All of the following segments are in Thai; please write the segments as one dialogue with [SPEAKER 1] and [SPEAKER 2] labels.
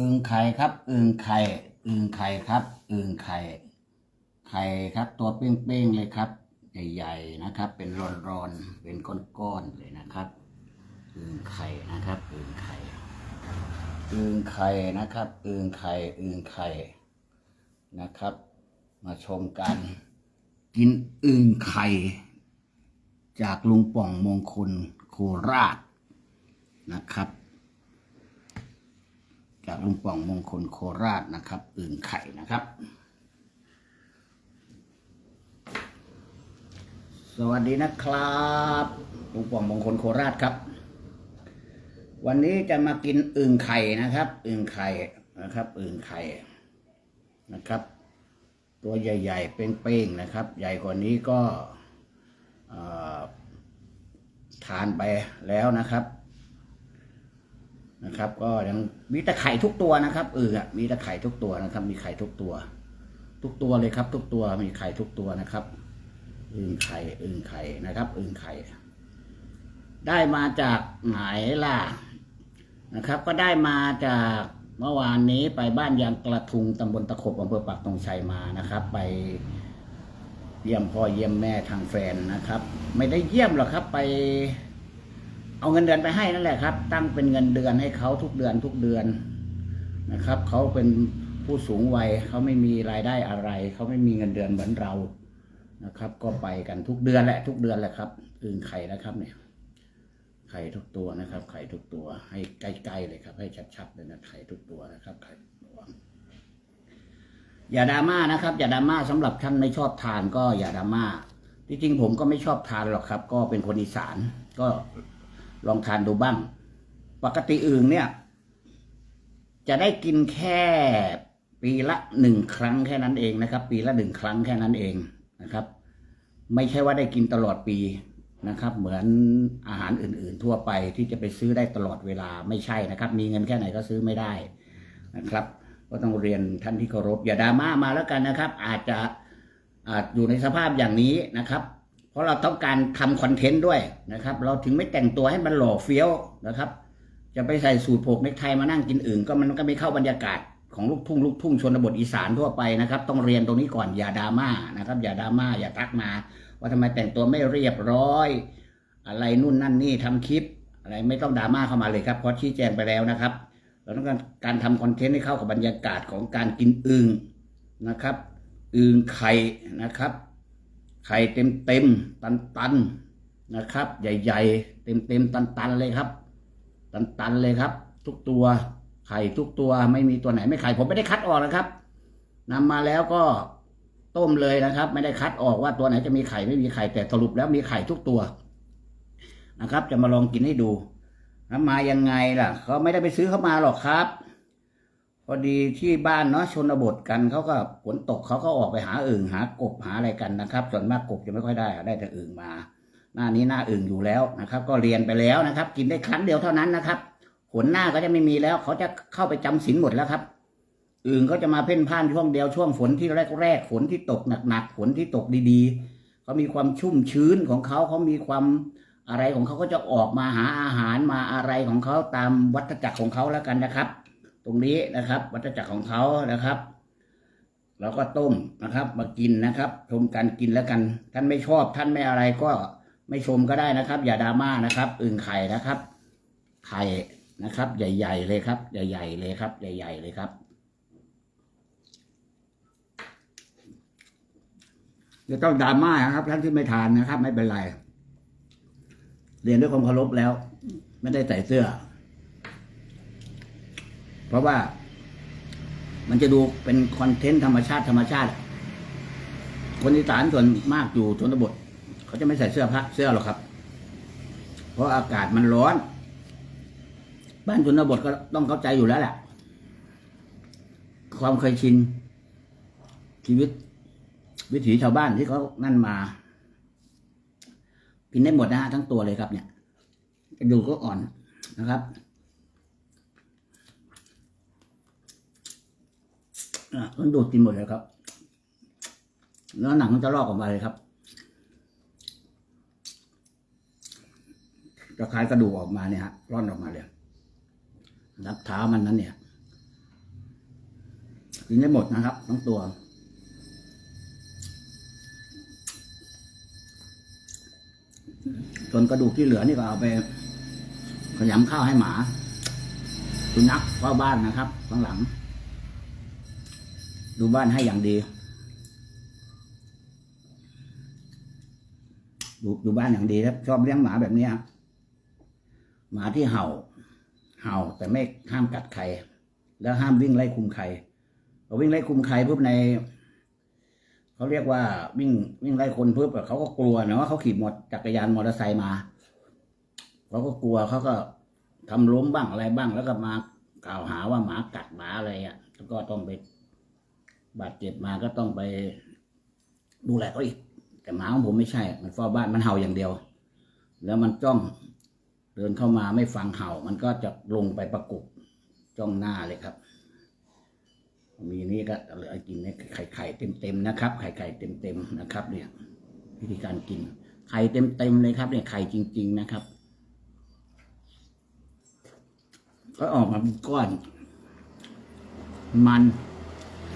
[SPEAKER 1] อึ่งไข่ครับอึ่งไข่อึ่งไข่ครับอึ่งไข่ไข่ครับ ตัวเป้งๆเลยครับ ใหญ่ๆนะครับ เป็นรอนๆเป็นก้อนๆเลยนะครับอึ่งไข่นะครับอึ่งไข่อึ่งไข่นะครับอึ่งไข่อึ่งไข่นะครับ มาชมกัน กินอึ่งไข่จากลุงป่องมงคลโคราชนะครับ จากลุงป่องมงคลโคราชนะครับอึ่งไข่นะครับ สวัสดีนะครับลุงป่องมงคลโคราชครับ วันนี้จะมากินอึ่งไข่นะครับอึ่งไข่นะครับอึ่งไข่นะครับ ตัวใหญ่ ๆ เป้งๆนะครับ ใหญ่กว่านี้ก็ทานไปแล้วนะครับ นะครับ ก็ยังมีแต่ไข่ทุกตัวนะครับเออมีแต่ไข่ทุกตัวนะครับ มีไข่ทุกตัว ทุกตัวเลยครับ ทุกตัวมีไข่ทุกตัวนะครับอึ่งไข่อึ่งไข่นะครับอึ่งไข่ได้มาจากไหนล่ะนะครับ ก็ได้มาจากเมื่อวานนี้ไปบ้านยางกระทุงตำบลตะขบอำเภอปากตงชัยมานะครับ ไปเยี่ยมพ่อเยี่ยมแม่ทางแฟนนะครับ ไม่ได้เยี่ยมหรอกครับไป เอาเงินเดือนไปให้นั่นแหละครับ ตั้งเป็นเงินเดือนให้เขาทุกเดือนทุกเดือนนะครับเขาเป็นผู้สูงวัยเขาไม่มีรายได้อะไรเขาไม่มีเงินเดือนเหมือนเรานะครับ ก็ไปกันทุกเดือนแหละทุกเดือนแหละครับอึ่งไข่นะครับเนี่ยไข่ทุกตัวนะครับ ไข่ทุกตัว ให้ใกล้ๆเลยครับ ให้ชัดๆเลยนะไข่ทุกตัวนะครับไข่ทุกตัวอย่าดราม่านะครับ อย่าดราม่าสำหรับท่านไม่ชอบทานก็อย่าดราม่าที่จริงผมก็ไม่ชอบทานหรอกครับ ก็เป็นคนอีสานก็ ลองทานดูบ้าง ปกติอื่นเนี่ย จะได้กินแค่ปีละหนึ่งครั้งแค่นั้นเองนะครับ ปีละหนึ่งครั้งแค่นั้นเองนะครับ ไม่ใช่ว่าได้กินตลอดปีนะครับ เหมือนอาหารอื่น ๆ ทั่วไปที่จะไปซื้อได้ตลอดเวลาไม่ใช่นะครับ มีเงินแค่ไหนก็ซื้อไม่ได้นะครับ ก็ต้องเรียนท่านที่เคารพอย่าดราม่ามาแล้วกันนะครับ อาจจะอาจอยู่ในสภาพอย่างนี้นะครับ เพราะเราต้องการทำคอนเทนต์ด้วยนะครับ เราถึงไม่แต่งตัวให้มันหล่อเฟี้ยวนะครับ จะไปใส่สูทผูกเนคไทมานั่งกินอื่น ก็มันก็ไม่เข้าบรรยากาศของลูกทุ่งลูกทุ่งชนบทอีสานทั่วไปนะครับ ต้องเรียนตรงนี้ก่อนอย่าดราม่านะครับ อย่าดราม่าอย่าทักมา ว่าทำไมแต่งตัวไม่เรียบร้อย อะไรนู่นนั่นนี่ทำคลิป อะไรไม่ต้องดราม่าเข้ามาเลยครับเพราะชี้แจงไปแล้วนะครับ เราต้องการการทำคอนเทนต์ให้เข้ากับบรรยากาศของการกินอึ่งนะครับอึ่งไข่นะครับ ไข่เต็มเต็มตันตันนะครับ ใหญ่ๆ เต็มเต็มตันตันเลยครับ ตันตันเลยครับ ทุกตัวไข่ทุกตัวไม่มีตัวไหนไม่ไข่ผมไม่ได้คัดออกนะครับนำมาแล้วก็ต้มเลยนะครับ ไม่ได้คัดออกว่าตัวไหนจะมีไข่ไม่มีไข่แต่สรุปแล้วมีไข่ทุกตัวนะครับ จะมาลองกินให้ดูแล้วมายังไงล่ะเขาไม่ได้ไปซื้อเข้ามาหรอกครับ พอดีที่บ้านเนาะชนบทกันเขาก็ฝนตกเขาก็ออกไปหาอึ่งหากบหาอะไรกันนะครับ ส่วนมากกบจะไม่ค่อยได้ได้แต่อึ่งมา หน้านี้หน้าอึ่งอยู่แล้วนะครับ ก็เรียนไปแล้วนะครับ กินได้ครั้งเดียวเท่านั้นนะครับผลหน้าก็จะไม่มีแล้ว เขาจะเข้าไปจำศีลหมดแล้วครับ อึ่งก็จะมาเพ่นพ่านช่วงเดียวช่วงฝนที่แรกๆฝนที่ตกหนักๆฝนที่ตกดีๆเขามีความชุ่มชื้นของเขาเขามีความอะไรของเขาก็จะออกมาหาอาหารมาอะไรของเขาตามวัฏจักรของเขาแล้วกันนะครับ ตรงนี้นะครับวัฏจักรของเขานะครับ เราก็ต้มนะครับ มากินนะครับ ชมการกินแล้วกัน ท่านไม่ชอบท่านไม่อะไรก็ไม่ชมก็ได้นะครับ อย่าดราม่านะครับ อึ่งไข่นะครับ ไข่นะครับ ใหญ่ ๆ เลยครับ ใหญ่ ๆ เลยครับ ใหญ่ ๆ เลยครับจะต้องดราม่านะครับ ท่านที่ไม่ทานนะครับ ไม่เป็นไร เรียนด้วยความเคารพแล้ว ไม่ได้ใส่เสื้อ เพราะว่า มันจะดูเป็นคอนเทนต์ธรรมชาติธรรมชาติ คนอีสานส่วนมากอยู่ชนบทเขาจะไม่ใส่เสื้อผ้าเสื้อหรอกครับ เพราะอากาศมันร้อน บ้านชนบทก็ต้องเข้าใจอยู่แล้วแหละความเคยชิน ชีวิต วิถีชาวบ้านที่เขานั่นมา กินได้หมดนะฮะทั้งตัวเลยครับเนี่ยกระดูกก็อ่อนนะครับ อะมันดูดกินหมดเลยครับ แล้วหนังมันจะลอกออกมาเลยครับจะคายกระดูกออกมาเนี่ยฮะร่อนออกมาเลยนับเท้ามันนั้นเนี่ยกินได้หมดนะครับทั้งตัวส่วนกระดูกที่เหลือนี่ก็เอาไปขยำข้าวให้หมาสุนัขเฝ้าบ้านนะครับข้างหลัง ดูบ้านให้อย่างดี ดูดูบ้านอย่างดีครับชอบเลี้ยงหมาแบบนี้หมาที่เห่า เห่าแต่ไม่ห้ามกัดใคร แล้วห้ามวิ่งไล่คุมใครพอวิ่งไล่คุมใครปุ๊บในเขาเรียกว่าวิ่งวิ่งไล่คนปุ๊บเขาก็กลัวนะว่าเขาขี่มอจักรยานมอเตอร์ไซค์มาเขาก็กลัวเขาก็ทำล้มบ้างอะไรบ้างแล้วก็มากล่าวหาว่าหมากัดหมาอะไรอะแล้วก็ต้องไป บาดเจ็บมาก็ต้องไปดูแลเขาอีก แต่หมาของผมไม่ใช่ มันเฝ้าบ้านมันเห่าอย่างเดียว แล้วมันจ้องเดินเข้ามาไม่ฟังเห่า มันก็จะลงไปประกบจ้องหน้าเลยครับ มีนี่ก็เหลือกินเนี่ยไข่ไข่เต็มเต็มๆนะครับ ไข่ไข่เต็มเต็มๆนะครับ เนี่ย วิธีการกิน ไข่เต็มเต็มๆเลยครับ เนี่ยไข่จริง ๆนะครับ ก็ออกมาเป็นก้อน มัน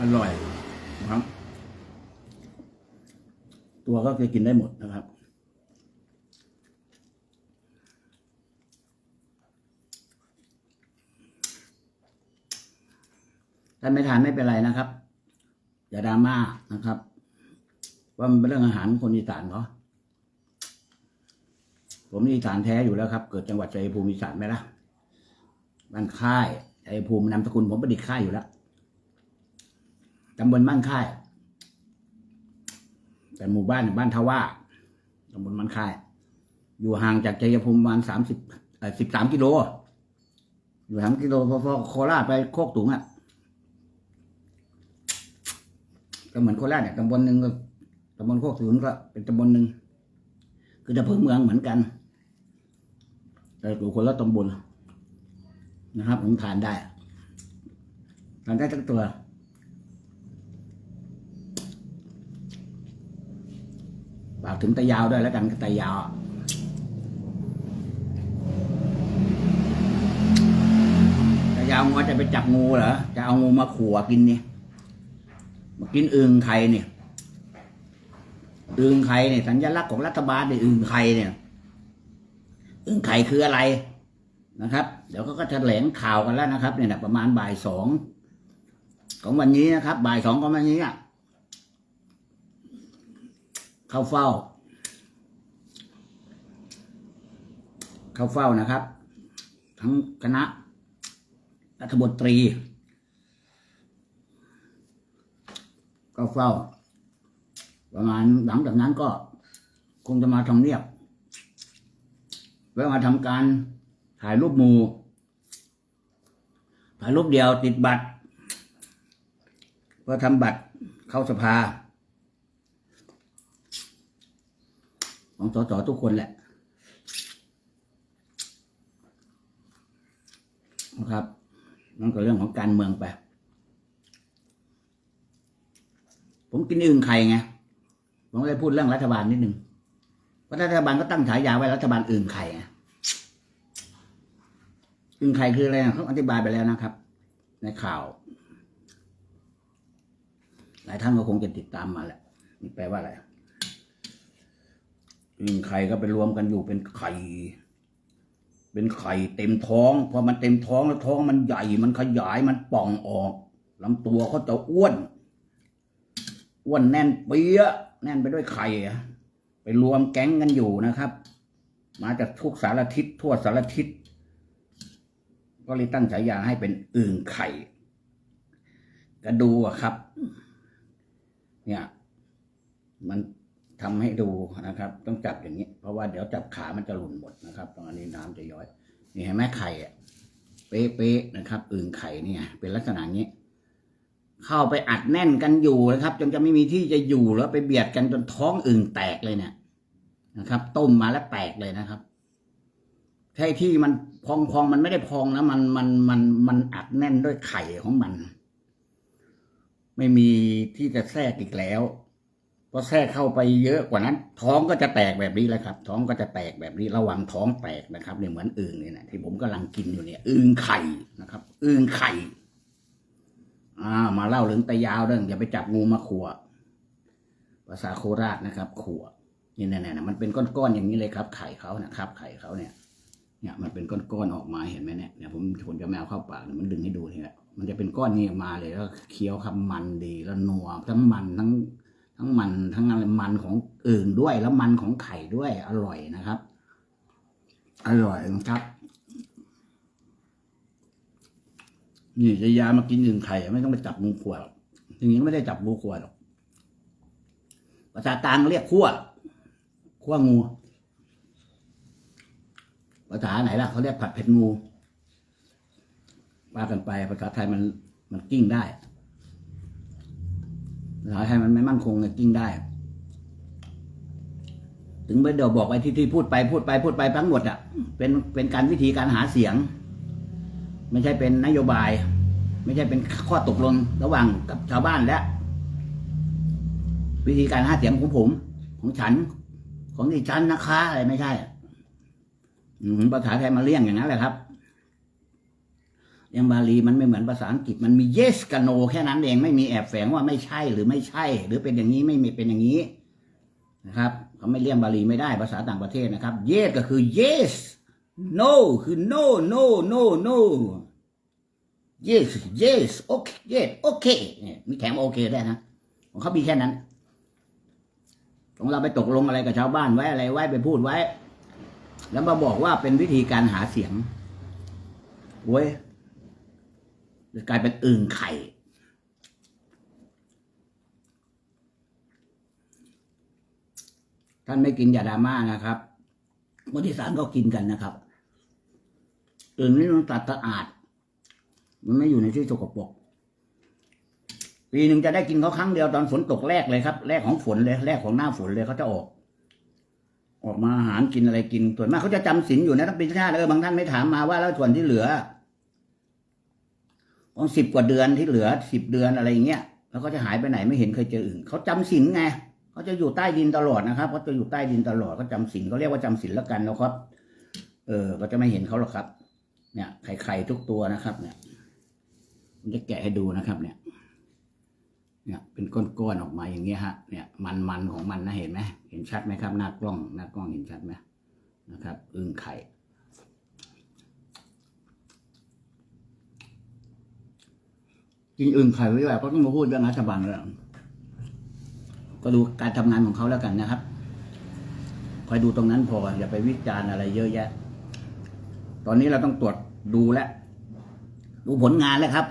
[SPEAKER 1] อร่อยนะครับ ตัวก็คือกินได้หมดนะครับท่าไม่ทานไม่เป็นไรนะครับ อย่าดราม่านะครับ ว่ามันเป็นเรื่องอาหารคนอีสานเขาะผมนี่อีสานแท้อยู่แล้วครับ เกิดจังหวัดชัยภูมิอีสานไหมล่ะบ้านค่ายชัยภูมินามสกุลผมประดิษฐ์ค่ายอยู่แล้ว ตำบลบ้านค่าย แต่หมู่บ้านบ้านทว่าตำบลบ้านค่าย อยู่ห่างจากชัยภูมิประมาณสามสิบสิบสามกิโล อยู่สามกิโลพอๆโคราชไปโคกตุงอะก็เหมือนโคราชเนี่ยตำบลหนึ่งก็ตำบลโคกสูนก็เป็นตำบลหนึ่งคือจะเพิ่งเมืองเหมือนกัน แต่อยู่คนละตำบลนะครับผมทานได้ทานได้ทั้งตัว ฝากถึงตะยาวด้วยแล้วกันตะยาวตะยาวงัวจะไปจับงูเหรอจะเอางูมาขัวกินเนี่ยมากินอึงไข่เนี่ยอึงไข่เนี่ยสัญลักษณ์ของรัฐบาลเนี่ยอึงไข่เนี่ยอึงไข่คืออะไรนะครับ เดี๋ยวเขาก็แถลงข่าวกันแล้วนะครับ เนี่ยนะประมาณบ่ายสองของวันนี้นะครับ บ่ายสองของวันนี้อะ เข้าเฝ้า เข้าเฝ้านะครับ ทั้งคณะรัฐมนตรีก็เฝ้า ประมาณหลังจากนั้นก็คงจะมาทำเนียบแล้วมาทำการถ่ายรูปหมู่ถ่ายรูปเดียวติดบัตรเพื่อทำบัตรเข้าสภา ของสสทุกคนแหละนะครับนั่นก็เรื่องของการเมืองไป ผมกินอึ่งไข่ไง ผมเลยพูดเรื่องรัฐบาลนิดนึงเพราะรัฐบาลก็ตั้งฉายาไว้รัฐบาลอึ่งไข่ไงอึ่งไข่คืออะไรเขาอธิบายไปแล้วนะครับ ในข่าว หลายท่านก็คงจะติดตามมาแหละมันแปลว่าอะไร อึ่งไข่ก็ไปรวมกันอยู่เป็นไข่ เป็นไข่เต็มท้องพอมันเต็มท้องแล้วท้องมันใหญ่มันขยายมันป่องออกลำตัวเขาจะอ้วนอ้วนแน่นเปี้ยะแน่นไปด้วยไข่ไปรวมแก๊งกันอยู่นะครับ มาจากทุกสารทิศทั่วสารทิศก็เลยตั้งฉายาให้เป็นอึ่งไข่ก็ดูอะครับ เนี่ย มัน ทำให้ดูนะครับ ต้องจับอย่างนี้ เพราะว่าเดี๋ยวจับขามันจะหลุดหมดนะครับ ตอนนี้น้ำจะย้อย นี่เห็นไหมไข่อะเป๊ะๆนะครับอึ่งไข่เนี่ย เป็นลักษณะนี้ เข้าไปอัดแน่นกันอยู่นะครับ จนจะไม่มีที่จะอยู่แล้วไปเบียดกันจนท้องอึ่งแตกเลยเนี่ยนะครับ ต้มมาแล้วแตกเลยนะครับใช่ที่มันพองพองมันไม่ได้พองนะมันมันมันมันอัดแน่นด้วยไข่ของมัน ไม่มีที่จะแทรกอีกแล้ว พราะแทรกเข้าไปเยอะกว่านั้น ท้องก็จะแตกแบบนี้แหละครับ ท้องก็จะแตกแบบนี้ระวังท้องแตกนะครับเนี่ยเหมือนอึ่งเนี่ยนะที่ผมกำลังกินอยู่เนี่ยอึ่งไข่นะครับอึ่งไข่อ่ามาเล่าเรื่องตะยาวเรื่องอย่าไปจับงูมาขัวภาษาโคราชนะครับ ขัวนี่แน่ๆมันเป็นก้อนๆอย่างนี้เลยครับ ไข่เขานะครับ ไข่เขาเนี่ย เนี่ยมันเป็นก้อนๆออกมาเห็นไหมเนี่ยเนี่ยผมผมจะแมวเข้าปากเนี่ยมันดึงให้ดูนี่แหละมันจะเป็นก้อนนี้ออกมาเลยแล้วเคี้ยวคำมันดีแล้วนัวทั้งมันทั้ง ทั้งมันทั้งอะไรมันของอื่นด้วย แล้วมันของไข่ด้วย อร่อยนะครับ อร่อยนะครับ นี่จะยามากินอื่นไข่ไม่ต้องไปจับงูขวดหรอกอย่างนี้ไม่ได้จับงูขวดหรอกภาษากลางเรียกขั้วขั้วงูภาษาไหนล่ะเขาเรียกผัดเผ็ดงูว่ากันไปภาษาไทยมันมันกิ้งได้ ภาษาไทยมันไม่มั่นคงกิ้งได้ ถึงไปเดี๋ยวบอกไอ้ที่ที่พูดไปพูดไปพูดไปทั้งหมดอะ เป็นเป็นการวิธีการหาเสียง ไม่ใช่เป็นนโยบาย ไม่ใช่เป็นข้อตกลงระหว่างกับชาวบ้านและ วิธีการหาเสียงของผม ของฉัน ของดิฉันนะคะอะไรไม่ใช่อืมภาษาไทยมาเลี่ยงอย่างนั้นแหละครับ ยังบาลีมันไม่เหมือนภาษาอังกฤษมันมี yes กับ no แค่นั้นเองไม่มีแอบแฝงว่าไม่ใช่หรือไม่ใช่ หรือเป็นอย่างนี้ไม่มีเป็นอย่างนี้นะครับเขาไม่เลี่ยงบาลีไม่ได้ภาษาต่างประเทศนะครับ yes ก็คือ yes no คือ no no no no yes yes okay yes okay เนี่ยมีแถมโอเคได้นะของเขามีแค่นั้น ของเราไปตกลงอะไรกับชาวบ้านไว้อะไรไว้ไปพูดไว้ แล้วมาบอกว่าเป็นวิธีการหาเสียงโว้ย กลายเป็นอึ่งไข่ ท่านไม่กินอย่าดราม่านะครับคนที่สานก็กินกันนะครับอึ่งนี่มันตัดสะอาด มันไม่อยู่ในที่สกปรกปีหนึ่งจะได้กินเขาครั้งเดียวตอนฝนตกแรกเลยครับ แรกของฝนเลย แรกของหน้าฝนเลยเขาจะออกออกมาอาหารกินอะไรกินส่วนมากเขาจะจำศีลอยู่นะทั้งปีชาติเออบางท่านไม่ถามมาว่าแล้วส่วนที่เหลือ องสิบกว่าเดือนที่เหลือสิบเดือนอะไรอย่างเงี้ยแล้วก็จะหายไปไหนไม่เห็นเคยเจออื่นเขาจำศีลไงเขาจะอยู่ใต้ดินตลอดนะครับเขาจะอยู่ใต้ดินตลอดเขาจำศีลเขาเรียกว่าจำศีลแล้วกันแล้วครับ เออก็จะไม่เห็นเขาหรอกครับ เนี่ยไข่ไข่ทุกตัวนะครับ เนี่ยผมจะแกะให้ดูนะครับ เนี่ย เนี่ย เป็นก้อนๆออกมาอย่างเงี้ยฮะเนี่ย มันมันของมันนะเห็นไหมเห็นชัดไหมครับหน้ากล้องหน้ากล้องเห็นชัดไหมนะครับ อึ่งไข่ กินอึ่งไข่ไว้แบบก็ต้องมาพูดเรื่องรัฐบาลแล้วก็ดูการทำงานของเขาแล้วกันนะครับคอยดูตรงนั้นพออย่าไปวิจารณ์อะไรเยอะแยะ ตอนนี้เราต้องตรวจดูแลดูผลงานแล้วครับ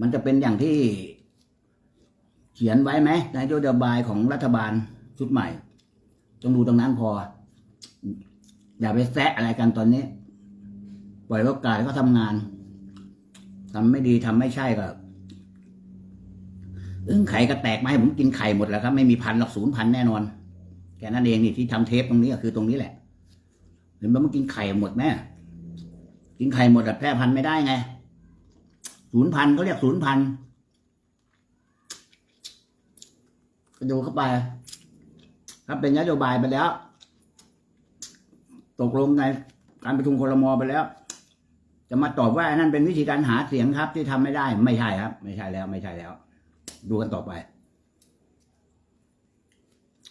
[SPEAKER 1] มันจะเป็นอย่างที่เขียนไว้ไหมในโยบายของรัฐบาลชุดใหม่ ต้องดูตรงนั้นพอ อย่าไปแซะอะไรกันตอนนี้ ปล่อยโอกาสเขาทำงาน ทำไม่ดีทำไม่ใช่ก็อึ้งไข่ก็แตกมาให้ผมกินไข่หมดแล้วครับ ไม่มีพันหรอกศูนย์พันแน่นอนแค่นั้นเองนี่ที่ทำเทปตรงนี้ก็คือตรงนี้แหละเห็นไหมมันกินไข่หมดแม่กินไข่หมดแต่แพร่พันไม่ได้ไงศูนย์พันเขาเรียกศูนย์พันก็ดูเข้าไปครับเป็นนโยบายไปแล้ว ตกลงในการประชุมครมไปแล้ว จะมาตอบว่านั่นเป็นวิธีการหาเสียงครับ ที่ทำไม่ได้ ไม่ใช่ครับ ไม่ใช่แล้ว ไม่ใช่แล้ว ดูกันต่อไป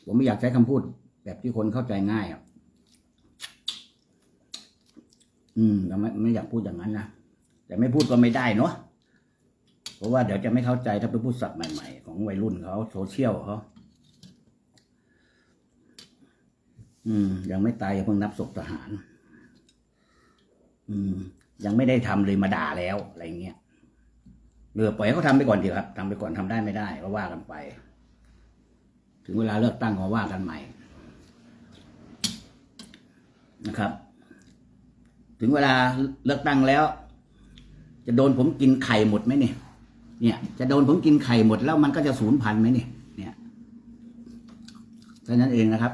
[SPEAKER 1] ผมไม่อยากใช้คำพูด แบบที่คนเข้าใจง่ายอะอืมเราไม่ไม่อยากพูดอย่างนั้นนะแต่ไม่พูดก็ไม่ได้เนาะเพราะว่าเดี๋ยวจะไม่เข้าใจถ้าไปพูดศัพท์ใหม่ๆ ของวัยรุ่นเขาโซเชียลเขาอืม ยังไม่ตายอย่าเพิ่งนับศพทหาร อืม ยังไม่ได้ทำเลยมาด่าแล้วอะไรเงี้ยเรือปล่อยให้เขาทำไปก่อนดีครับทำไปก่อนทำได้ไม่ได้ก็ว่ากันไป ถึงเวลาเลือกตั้งก็ว่ากันใหม่ นะครับ ถึงเวลาเลือกตั้งแล้ว จะโดนผมกินไข่หมดไหมเนี่ยเนี่ยจะโดนผมกินไข่หมดแล้วมันก็จะสูญพันธุ์ไหมเนี่ย เนี่ยแค่นั้นเองนะครับ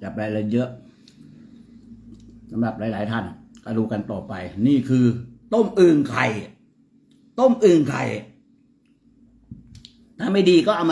[SPEAKER 1] อย่าไปอะไรเยอะสำหรับหลาย ๆ ท่าน ก็ดูกันต่อไป นี่คือ ต้มอึ่งไข่ ต้มอึ่งไข่ ถ้าไม่ดีก็เอามา